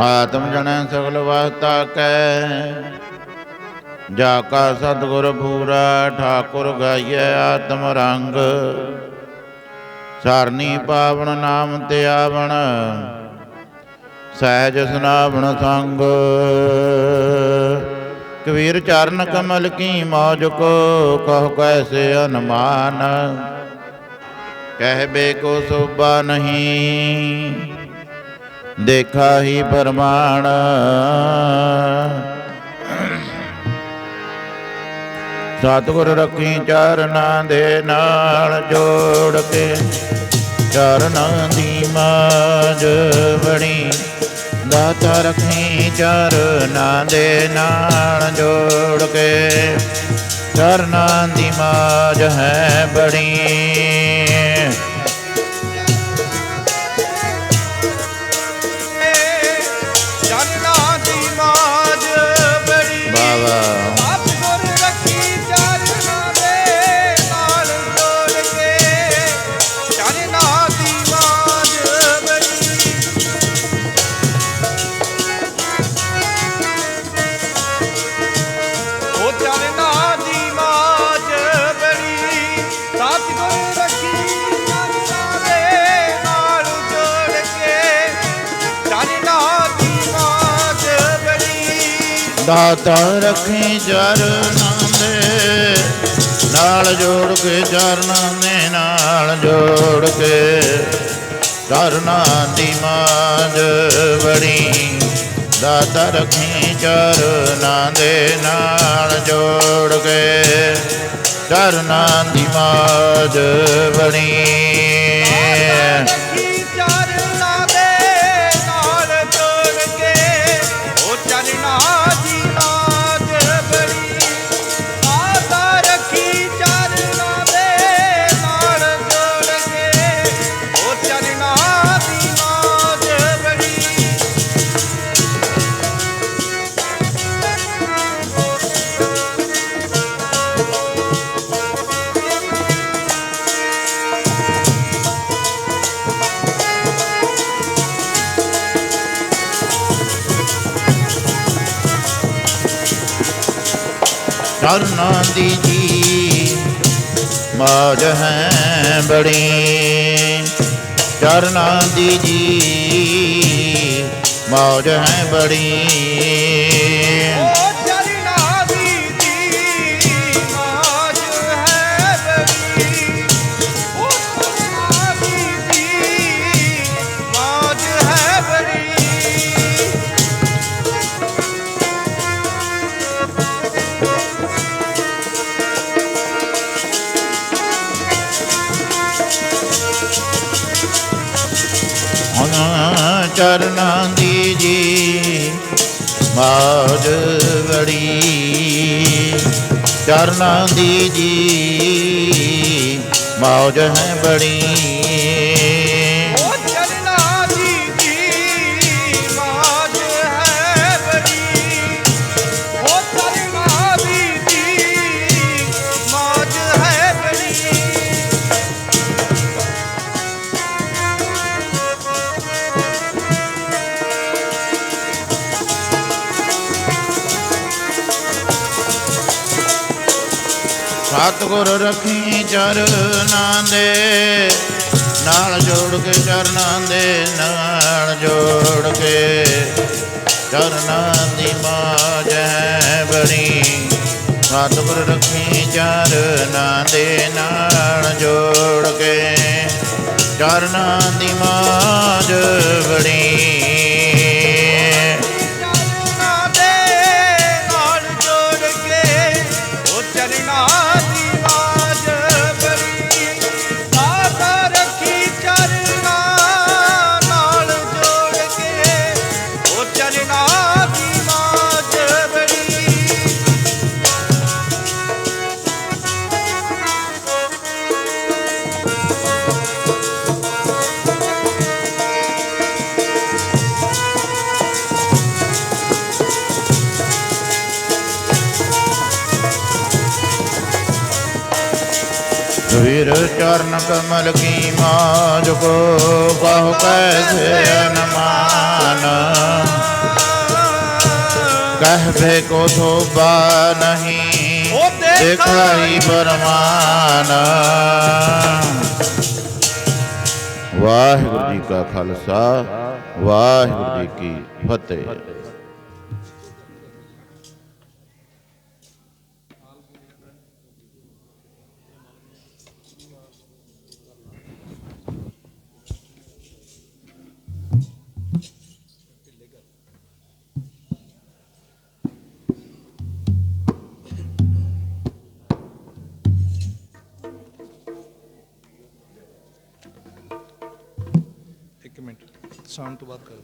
ਆਤਮ ਜਣੈ ਸਗਲ ਵਾਸਤਾ ਕੈ। ਜਾ ਕਾ ਸਤਿਗੁਰ ਪੂਰਾ ਠਾਕੁਰ ਗਾਈਐ ਆਤਮ ਰੰਗ। ਸਰਨੀ ਪਾਵਨ ਨਾਮ ਤੇ ਆਵਣ, ਸਹਿਜ ਸੁਨਾਵਣ ਸੰਗ। ਕਬੀਰ ਚਰਨ ਕਮਲ ਕੀ ਮੌਜ ਕੋ, ਕਹ ਕੈਸੇ ਅਨਮਾਨ। ਕਹਿਬੇ ਕੋ ਸੋਭਾ ਨਹੀਂ। ਦੇਖਾ ਹੀ ਪਰਮਾਣ ਸਤਿਗੁਰ ਰੱਖੀ ਚਰਨਾਂ ਦੇ ਨਾਲ ਜੋੜ ਕੇ ਚਰਨਾਂ ਦੀ ਮਾਜ ਬਣੀ। ਦਾਤਾ ਰੱਖੀ ਚਰਨਾਂ ਦੇ ਨਾਲ ਜੋੜ ਕੇ ਚਰਨਾਂ ਦੀ ਮਾਜ ਹੈ ਬੜੀ ਦਾਤਾ ਰੱਖੀ ਚਰਨਾਂ ਦੇ ਨਾਲ ਜੋੜ ਕੇ ਚਰਨਾਂ ਦੇ ਨਾਲ ਜੋੜ ਕੇ ਚਰਨਾਂ ਦੀ ਮਾਜ ਬੜੀ ਦਾਤਾ ਰੱਖੀ ਚਰਨਾਂ ਦੇ ਨਾਲ ਜੋੜ ਕੇ ਚਰਨਾਂ ਦੀ ਮਾਜ ਬਣੀ ਚਰਨਾਂ ਦੀ ਜੀ ਮਾਜ ਹੈ ਬੜੀ। ਚਰਨਾਂ ਦੀ ਜੀ ਮੌਜ ਹੈ ਬੜੀ। ਚਰਨਾਂ ਦੀ ਜੀ ਮੌਜ ਬੜੀ ਚਰਨਾਂ ਦੀ ਜੀ ਮੌਜ ਹੈ ਬੜੀ। ਸਤਿਗੁਰ ਰੱਖੀ ਚਰਨਾਂ ਦੇ, ਨਾਲ ਜੋੜ ਕੇ ਚਰਨਾਂ ਦੇ, ਨਾਲ ਜੋੜ ਕੇ ਚਰਨਾਂ ਦੀ ਮਾਜ ਹੈ ਬਣੀ। ਸਤਿਗੁਰ ਰੱਖੀ ਚਰਨਾਂ ਦੇ, ਨਾਲ ਜੋੜ ਕੇ ਚਰਨਾਂ ਦੀ ਮਾਜ ਬਣੀ। ਵੀਰ ਚਰਨ ਕਮਲ ਕੀ ਮਾਜ ਕੋ ਕਹੁ ਕੈਸੇ ਅਨਮਾਨ ਕਹਿਵੇ ਕੋ ਥੋਬਾ ਨਹੀਂ ਦੇਖਾਈ ਪਰਮਾਨ। ਵਾਹਿਗੁਰੂ ਜੀ ਕਾ ਖਾਲਸਾ ਵਾਹਿਗੁਰੂ ਜੀ ਕੀ ਫਤਿਹ। ਇੱਕ ਮਿੰਟ ਸ਼ਾਮ ਤੋਂ ਬਾਅਦ ਕਰ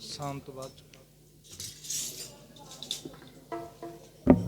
ਸ਼ਾਮ ਤੋਂ ਬਾਅਦ